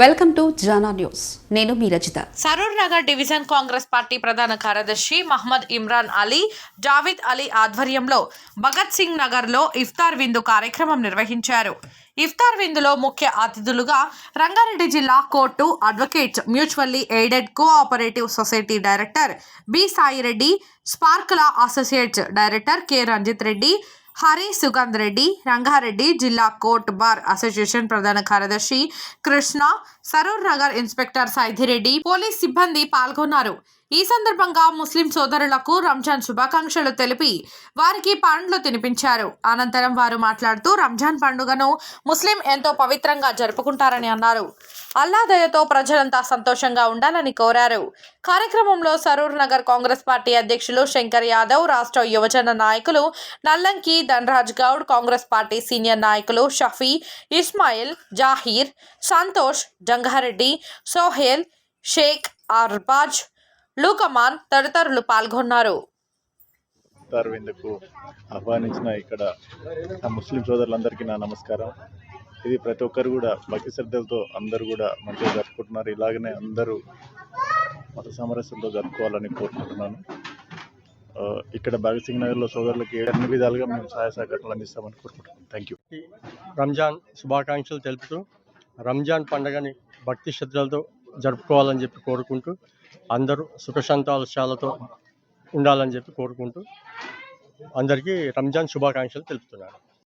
Welcome to Jana news. నేను మీ Rachita. Saroor Nagar division Congress party ప్రధాన కార్యదర్శి మహమ్మద్ ఇమ్రాన్ అలీ జావిద్ అలీ ఆధ్వర్యంలో భగత్ సింగ్ నగర్లో ఇఫ్తార్ విందు కార్యక్రమం నిర్వహించారు. ఇఫ్తార్ విందులో ముఖ్య అతిథులుగా రంగారెడ్డి జిల్లా court advocate mutually aided cooperative society director B Saireddy స్పార్క్లా associates director K. Ranjith Reddy Hari Sugandh Reddy Rangareddy జిల్లా కోర్ట్ బార్ అసోసియేషన్ ప్రధాన కార్యదర్శి కృష్ణ సరూర్ నగర్ ఇన్స్పెక్టర్ సైధిరెడ్డి పోలీస్ సిబ్బంది పాల్గొన్నారు. ఈ సందర్భంగా ముస్లిం సోదరులకు రంజాన్ శుభాకాంక్షలు తెలిపి వారికి పండ్లు తినిపించారు. అనంతరం వారు మాట్లాడుతూ రంజాన్ పండుగను ముస్లిం ఎంతో పవిత్రంగా జరుపుకుంటారని అన్నారు. అల్లా దయతో ప్రజలంతా సంతోషంగా ఉండాలని కోరారు. కార్యక్రమంలో సరూర్ నగర్ కాంగ్రెస్ పార్టీ అధ్యక్షులు శంకర్ యాదవ్ రాష్ట్ర యువజన నాయకులు Nallanki Dhanraj Goud Congress party senior నాయకులు షఫీ ఇస్మాయిల్ జాహీర్ సంతోష్ జంగారెడ్డి సోహేల్ షేక్ అర్బాజ్ లూకమాన్ తదితరులు పాల్గొన్నారు. ఇఫ్తార్ విందుకు ఆహ్వానించిన ఇక్కడ నా ముస్లిం సోదరులందరికీ నా నమస్కారం. ఇది ప్రతి ఒక్కరు కూడా భక్తి శ్రద్ధలతో అందరూ కూడా మంచిగా జరుపుకుంటున్నారు. ఇలాగనే అందరూ మత సామరస్యంతో జరుపుకోవాలని కోరుకుంటున్నాను. ఇక్కడ భగత్ సింగ్ నగర్లో సోదరులకి అన్ని విధాలుగా మేము సహాయ సహకారాలు అందిస్తామని కోరుకుంటున్నాం థ్యాంక్ యూ రంజాన్ శుభాకాంక్షలు తెలుపుతూ రంజాన్ పండుగని భక్తి శ్రద్ధలతో జరుపుకోవాలని చెప్పి కోరుకుంటూ అందరూ సుఖ ఉండాలని చెప్పి కోరుకుంటూ అందరికీ రంజాన్ శుభాకాంక్షలు తెలుపుతున్నాను.